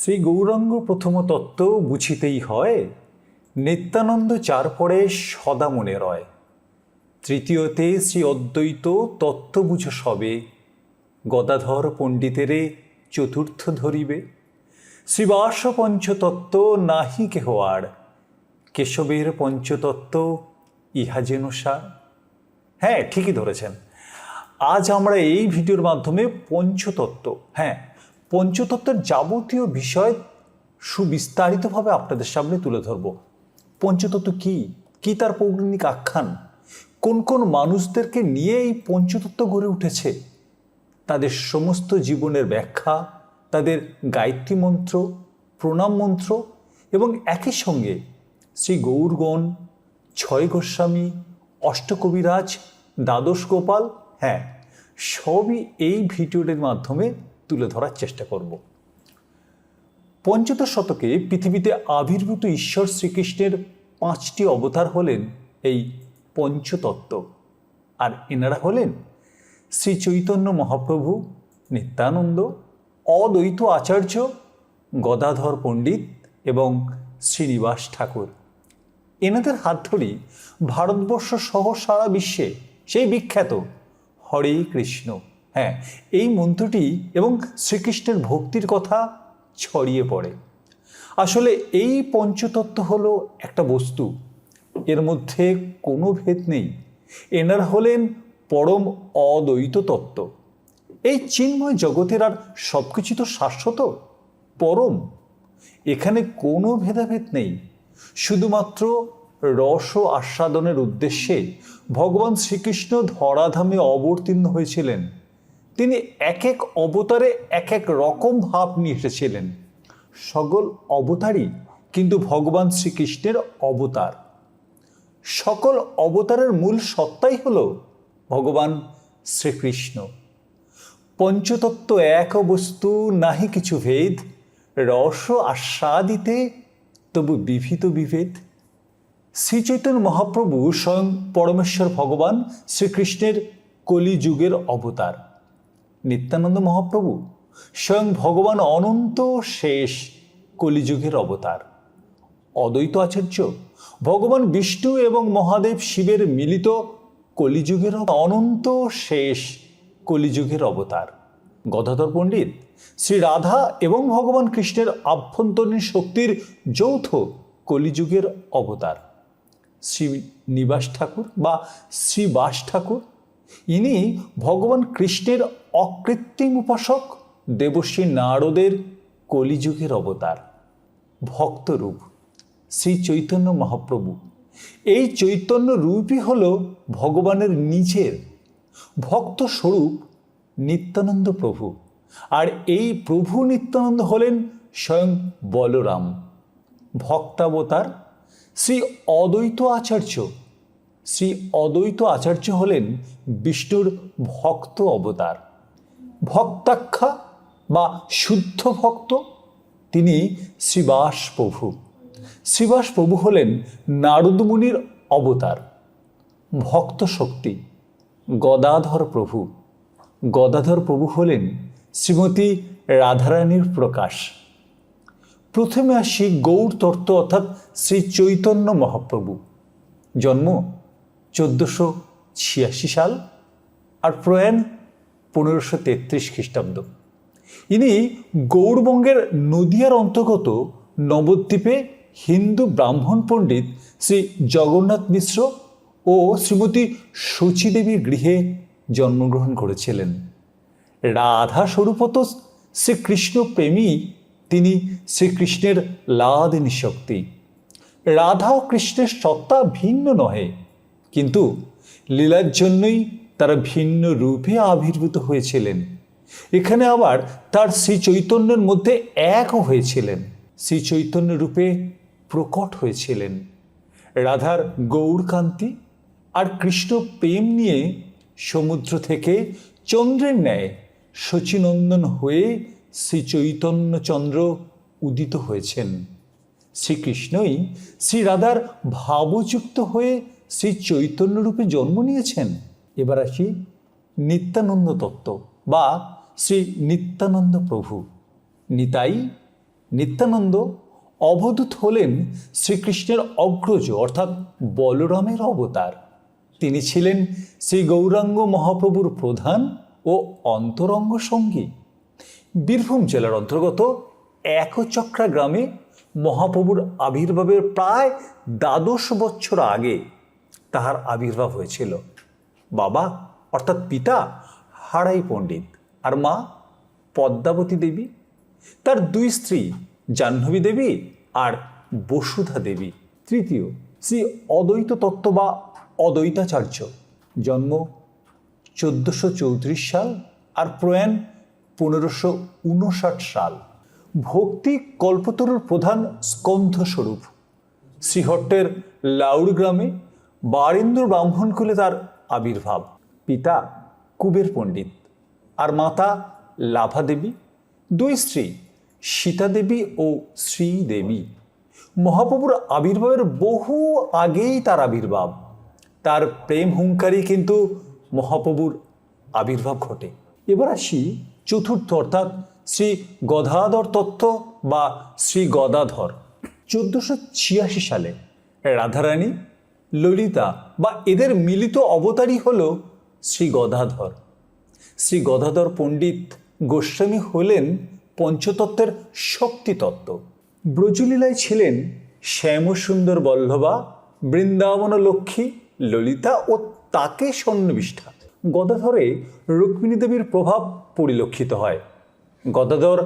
শ্রী গৌরাঙ্গ প্রথম তত্ত্ব বুঝিতেই হয়, নিত্যানন্দ চার পরে সদা মনে রয়। তৃতীয়তে শ্রী অদ্বৈত তত্ত্ব বুঝ সবে, গদাধর পণ্ডিতেরে চতুর্থ ধরিবে। শ্রীবাস পঞ্চতত্ত্ব নাহি কেহ আর কেশবের পঞ্চতত্ত্ব ইহা যেন সার। হ্যাঁ ঠিকই ধরেছেন। আজ আমরা এই ভিডিওর মাধ্যমে পঞ্চতত্ত্ব হ্যাঁ পঞ্চতত্ত্বের যাবতীয় বিষয় সুবিস্তারিতভাবে আপনাদের সামনে তুলে ধরব। পঞ্চতত্ত্ব কি? কি তার পৌরাণিক আখ্যান? কোন কোন মানুষদেরকে নিয়ে এই পঞ্চতত্ত্ব গড়ে উঠেছে? তাদের সমস্ত জীবনের ব্যাখ্যা, তাদের গায়ত্রী মন্ত্র, প্রণাম মন্ত্র এবং একই সঙ্গে শ্রী গৌরগণ, ছয় গোস্বামী, অষ্টকবিরাজ, দ্বাদশ গোপাল হ্যাঁ সবই এই ভিডিওটির মাধ্যমে তুলে ধরার চেষ্টা করব। পঞ্চদশ শতকে পৃথিবীতে আবির্ভূত ঈশ্বর শ্রীকৃষ্ণের পাঁচটি অবতার হলেন এই পঞ্চতত্ত্ব। আর এনারা হলেন শ্রী চৈতন্য মহাপ্রভু, নিত্যানন্দ, অদ্বৈত আচার্য, গদাধর পণ্ডিত এবং শ্রীনিবাস ঠাকুর। এনাদের হাত ধরেই ভারতবর্ষ সহ সারা বিশ্বে সেই বিখ্যাত হরে কৃষ্ণ। হ্যাঁ এই মন্ত্রটি এবং শ্রীকৃষ্ণের ভক্তির কথা ছড়িয়ে পড়ে। আসলে এই পঞ্চতত্ত্ব হলো একটা বস্তু। এর মধ্যে কোনো ভেদ নেই। এনারা হলেন পরম অদ্বৈত তত্ত্ব। এই চিন্ময় জগতের আর সব কিছু তো শাশ্বত, পরম। এখানে কোনো ভেদাভেদ নেই। শুধুমাত্র রস আস্বাদনের উদ্দেশ্যে ভগবান শ্রীকৃষ্ণ ধরাধামে অবতীর্ণ হয়েছিলেন। তিনি এক এক অবতারে এক এক রকম ভাব নিয়ে এসেছিলেন। সকল অবতারই কিন্তু ভগবান শ্রীকৃষ্ণের অবতার। সকল অবতারের মূল সত্তাই হল ভগবান শ্রীকৃষ্ণ। পঞ্চতত্ত্ব এক বস্তু নাহি কিছু ভেদ রস আস্বাদিতে তবু বিভীত বিভেদ। শ্রী চৈতন্য মহাপ্রভু স্বয়ং পরমেশ্বর ভগবান শ্রীকৃষ্ণের কলিযুগের অবতার। নিত্যানন্দ মহাপ্রভু, স্বয়ং ভগবান অনন্ত শেষ কলিযুগের অবতার। অদ্বৈত আচার্য, ভগবান বিষ্ণু এবং মহাদেব শিবের মিলিত কলিযুগের অনন্ত শেষ কলিযুগের অবতার। গদাধর পণ্ডিত, শ্রী রাধা এবং ভগবান কৃষ্ণের আভ্যন্তরীণ শক্তির যৌথ কলিযুগের অবতার। শ্রী নিবাস ঠাকুর বা শ্রীবাস ঠাকুর ইনি ভগবান কৃষ্ণের অকৃত্রিম উপাসক, দেবশ্রী নারদের কলিযুগের অবতার, ভক্তরূপ, শ্রী চৈতন্য মহাপ্রভু। এই চৈতন্য রূপই হল ভগবানের নিজের ভক্ত স্বরূপ নিত্যানন্দ প্রভু। আর এই প্রভু নিত্যানন্দ হলেন স্বয়ং বলরাম, ভক্তাবতার শ্রী অদ্বৈত আচার্য। শ্রী অদ্বৈত আচার্য হলেন বিষ্ণুর ভক্ত অবতার। ভক্তাখ্যা বা শুদ্ধ ভক্ত তিনি শ্রীবাস প্রভু। শ্রীবাস প্রভু হলেন নারদমুনির অবতার। ভক্ত শক্তি, গদাধর প্রভু। গদাধর প্রভু হলেন শ্রীমতী রাধারানীর প্রকাশ। প্রথমে আসি গৌর তত্ত্ব অর্থাৎ শ্রী চৈতন্য মহাপ্রভু। জন্ম চোদ্দোশো ছিয়াশি সাল আর প্রয়াণ পনেরোশো তেত্রিশ খ্রিস্টাব্দ। ইনি গৌরবঙ্গের নদিয়ার অন্তর্গত নবদ্বীপে হিন্দু ব্রাহ্মণ পণ্ডিত শ্রী জগন্নাথ মিশ্র ও শ্রীমতী শচীদেবীর গৃহে জন্মগ্রহণ করেছিলেন। রাধা স্বরূপত শ্রীকৃষ্ণ প্রেমী তিনি শ্রীকৃষ্ণের লাদিনী শক্তি। রাধা ও কৃষ্ণের সত্তা ভিন্ন নহে। কিন্তু লীলার জন্যই তারা ভিন্ন রূপে আবির্ভূত হয়েছিলেন। এখানে আবার তার শ্রী চৈতন্যের মধ্যে একও হয়েছিলেন। শ্রী চৈতন্য রূপে প্রকট হয়েছিলেন। রাধার গৌরকান্তি আর কৃষ্ণ প্রেম নিয়ে সমুদ্র থেকে চন্দ্রের ন্যায় শচীনন্দন হয়ে শ্রী চৈতন্যচন্দ্র উদিত হয়েছেন। শ্রীকৃষ্ণই শ্রী রাধার ভাবযুক্ত হয়ে শ্রী চৈতন্য রূপে জন্ম নিয়েছেন। এবার আসি নিত্যানন্দ তত্ত্ব বা শ্রী নিত্যানন্দ প্রভু। নিতাই নিত্যানন্দ অবধূত হলেন শ্রীকৃষ্ণের অগ্রজ অর্থাৎ বলরামের অবতার। তিনি ছিলেন শ্রী গৌরাঙ্গ মহাপ্রভুর প্রধান ও অন্তরঙ্গ সঙ্গী। বীরভূম জেলার অন্তর্গত একচক্রা গ্রামে মহাপ্রভুর আবির্ভাবের প্রায় দ্বাদশ বছর আগে তাহার আবির্ভাব হয়েছিল। বাবা, অর্থাৎ পিতা হারাই পণ্ডিত। আর মা, পদ্মাবতী দেবী। তার দুই স্ত্রী, জাহ্নবী দেবী আর বসুধা দেবী। তৃতীয়, শ্রী অদ্বৈত তত্ত্ব বা অদ্বৈতাচার্য। জন্ম চোদ্দোশো চৌত্রিশ সাল আর প্রয়াণ পনেরোশো উনষাট সাল। ভক্তি কল্পতরুর প্রধান স্কন্ধস্বরূপ। শ্রীহট্টের লাউড় গ্রামে বারেন্দ্র ব্রাহ্মণকুলে তার আবির্ভাব। পিতা কুবের পণ্ডিত, আর মাতা লাভা দেবী দুই স্ত্রী সীতা দেবী ও শ্রীদেবী। মহাপ্রভুর আবির্ভাবের বহু আগেই তার আবির্ভাব। তার প্রেম হুঙ্কারই কিন্তু মহাপ্রভুর আবির্ভাব ঘটে। এবার আসি চতুর্থ, অর্থাৎ শ্রী গদাধর তত্ত্ব বা শ্রী গদাধর। চোদ্দশো ছিয়াশি সালে রাধারানী ললিতা বা এদের মিলিত অবতারই হল শ্রী গদাধর। শ্রী গদাধর পণ্ডিত গোস্বামী হলেন পঞ্চতত্ত্বের শক্তিতত্ত্ব। ব্রজলীলায় ছিলেন শ্যামসুন্দর বল্লভা বৃন্দাবন লক্ষ্মী ললিতা ও তাকে সন্নিবিষ্ঠা গদাধরে রুক্মিণী দেবীর প্রভাব পরিলক্ষিত হয়। গদাধর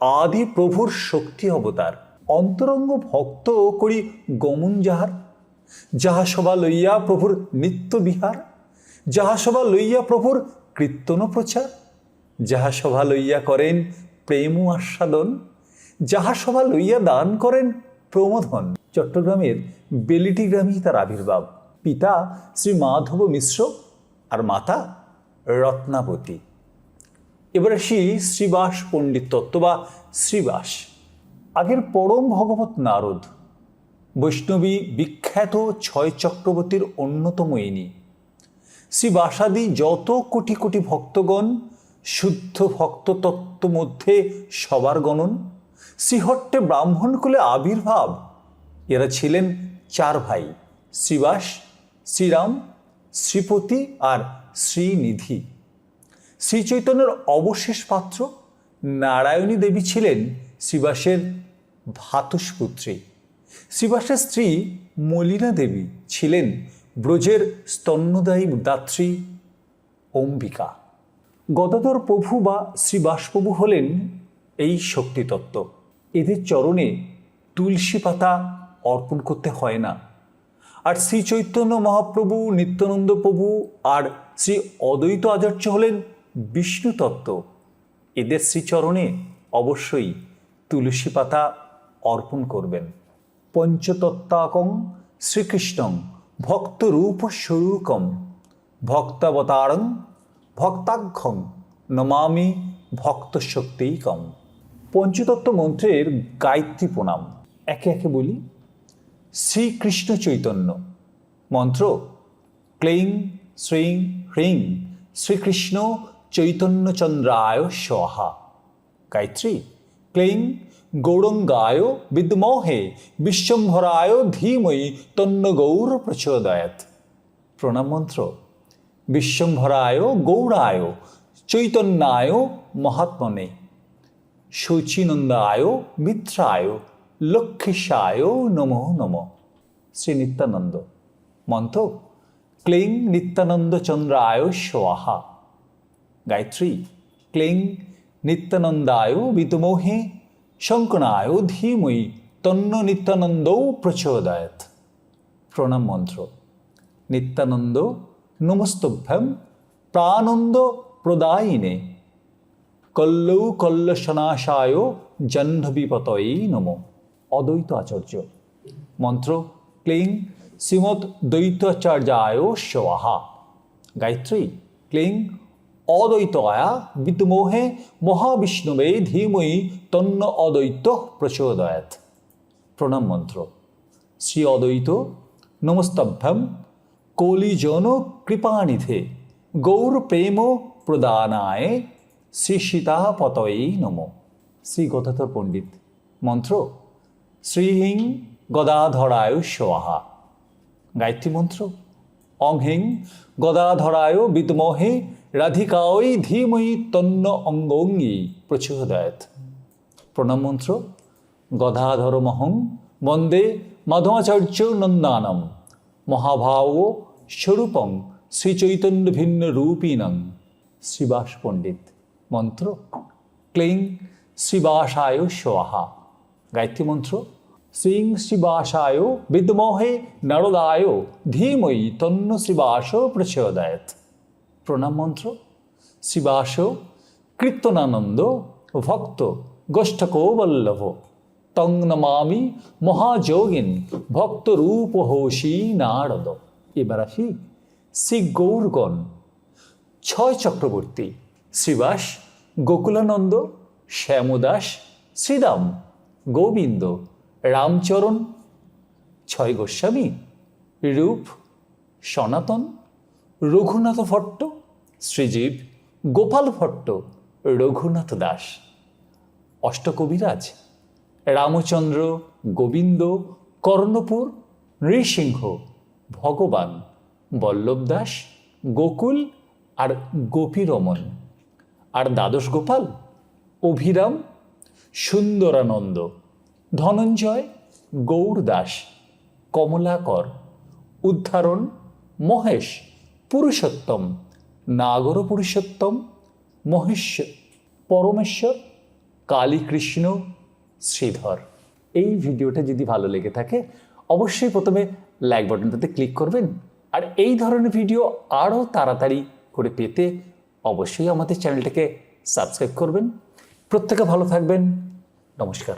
আদি প্রভুর শক্তি অবতার। অন্তরঙ্গ ভক্ত করি গমন যাহার যাহা সভা লইয়া প্রভুর নিত্য বিহার যাহা সভা লইয়া প্রভুর কীর্তন প্রচার যাহা সভা লইয়া করেন প্রেম আস্বাদন যাহা সভা লইয়া দান করেন প্রমোধন। চট্টগ্রামের বেলিটি গ্রামেই তার আবির্ভাব। পিতা শ্রী মাধব মিশ্র আর মাতা রত্নাবতী। এবার আসি শ্রীবাস পণ্ডিত তত্ত্ব বা শ্রীবাস। আগের পরম ভগবত নারদ বৈষ্ণবী বিখ্যাত ছয় চক্রবর্তীর অন্যতম ইনি। শ্রীবাসাদি যত কোটি কোটি ভক্তগণ, শুদ্ধ ভক্ত তত্ত্ব মধ্যে সবার গণন, শ্রীহট্টে ব্রাহ্মণকুলে আবির্ভাব, এরা ছিলেন চার ভাই, শ্রীবাস, শ্রীরাম, শ্রীপতি আর শ্রীনিধি। শ্রীচৈতন্যের অবশেষ পাত্র নারায়ণী দেবী ছিলেন শ্রীবাসের ভাতুষপুত্রী। শ্রীবাসের স্ত্রী মলিনা দেবী ছিলেন ব্রজের স্তন্যদায়ী দাত্রী অম্বিকা। গদাধর প্রভু বা শ্রীবাসপ্রভু হলেন এই শক্তিতত্ত্ব। এদের চরণে তুলসী পাতা অর্পণ করতে হয় না। আর শ্রী চৈতন্য মহাপ্রভু, নিত্যানন্দ প্রভু আর শ্রী অদ্বৈত আচার্য হলেন বিষ্ণু তত্ত্ব এদের শ্রীচরণে অবশ্যই তুলসী পাতা অর্পণ করবেন। পঞ্চতত্ত্বাকং শ্রীকৃষ্ণং ভক্তরূপ স্বরূপম ভক্তাবতারং ভক্তাঘ্যং নমামি ভক্ত শক্তিকম পঞ্চতত্ত্ব মন্ত্রের গায়ত্রী প্রণাম। একে একে বলি, শ্রীকৃষ্ণ চৈতন্য। মন্ত্র, ক্লেং, শ্রীং, হ্রিং, শ্রীকৃষ্ণ চৈতন্যচন্দ্রায় সহা গায়ত্রী, ক্লেং গৌরঙ্গায় বিদ্মোহে, বিশ্বম্ভরায় ধীময়ী তন্ন গৌর প্রচোদয়াত প্রণাম মন্ত্র। বিশ্বম্ভরায় গৌরায়, চৈতন্যায় মহাত্মনে। শৌচিনন্দায় মিত্রায় লক্ষ্মীশায় নমো নম। শ্রী নিত্যানন্দ। মন্ত্র। ক্লিং নিত্যানন্দ চন্দ্রায় স্বাহা। গায়ত্রী। ক্লিং নিত্যানন্দায় বিতমোহে শঙ্কনায় ধীময়ী তন্ন নিত্যানন্দৌ প্রচোদয়াত প্রণাম মন্ত্র। নিত্যানন্দ নমস্তভ্যম প্রানন্দ প্রদায়িনে। কল্লৌ কল্লসনাশায় জহ্নবিপতয়ী নম। অদ্বৈত আচার্য। মন্ত্র ক্লিং শ্রীমৎ দ্বৈতাচার্যায় স্বাহা গায়ত্রী ক্লিং অদ্বৈতয়া বিদ্মোহে মহাবিষ্ণুবে ধীময়ী তন্ন অদ্বৈত প্রচোদয়াত প্রণাম মন্ত্র। শ্রী অদ্বৈত নমস্তভ্যম কলিজন কৃপানিধে। গৌর প্রেম প্রদানায়। শ্রী সীতাপতয়ী নম। শ্রী গদাধর পণ্ডিত, মন্ত্র। শ্রীহিং গদাধরায় সোহা গায়ত্রী মন্ত্র। অংহিং গদাধরায় বিদ্মহে রাধিকায় ধীময়ী তন্ন অঙ্গঙ্গি প্রচোদয়াত। প্রণাম মন্ত্র। গদাধরমহং বন্দে মাধবাচার্য নন্দানম। মহাভাব স্বরূপং শ্রীচৈতন্য ভিন্ন রূপীণং। শ্রীবাস পণ্ডিত। মন্ত্র। ক্লিং। শ্রীবাসায় সোহা গায়ত্রী মন্ত্র। শ্রীং শ্রীবাসায় বিদ্মহে নরদায় ধীময়ী তন্ন শ্রীবাস প্রচোদয়াত। প্রণাম মন্ত্র শ্রীবাস কীর্তনানন্দ, ভক্ত গোষ্ঠকো বল্লভ তং নমামি মহাযোগিন ভক্তরূপ হোসী নারদ। এবার আসি শ্রী গৌরগণ, ছয় চক্রবর্তী শ্রীবাস গোকুলানন্দ, শ্যামদাস শ্রীরাম গোবিন্দ, রামচরণ, ছয় গোস্বামী, রূপ, সনাতন রঘুনাথ ভট্ট, শ্রীজীব গোপাল ভট্ট, রঘুনাথ দাস। অষ্টকবিরাজ রামচন্দ্র, গোবিন্দ, কর্ণপুর, নৃসিংহ, ভগবান, বল্লভ দাস, গোকুল আর গোপীরমন। আর দ্বাদশ গোপাল, অভিরাম, সুন্দরানন্দ। ধনঞ্জয় গৌর দাস। কমলাকর, উদ্ধারণ, মহেশ। পুরুষোত্তম নাগর পুরুষোত্তম মহেশ্বর, পরমেশ্বর, কালীকৃষ্ণ, শ্রীধর। এই ভিডিওটা যদি ভালো লেগে থাকে, অবশ্যই প্রথমে লাইক বাটনটাতে ক্লিক করবেন আর এই ধরনের ভিডিও আরও তাড়াতাড়ি করে পেতে অবশ্যই আমাদের চ্যানেলটাকে সাবস্ক্রাইব করবেন। প্রত্যেকে ভালো থাকবেন। নমস্কার।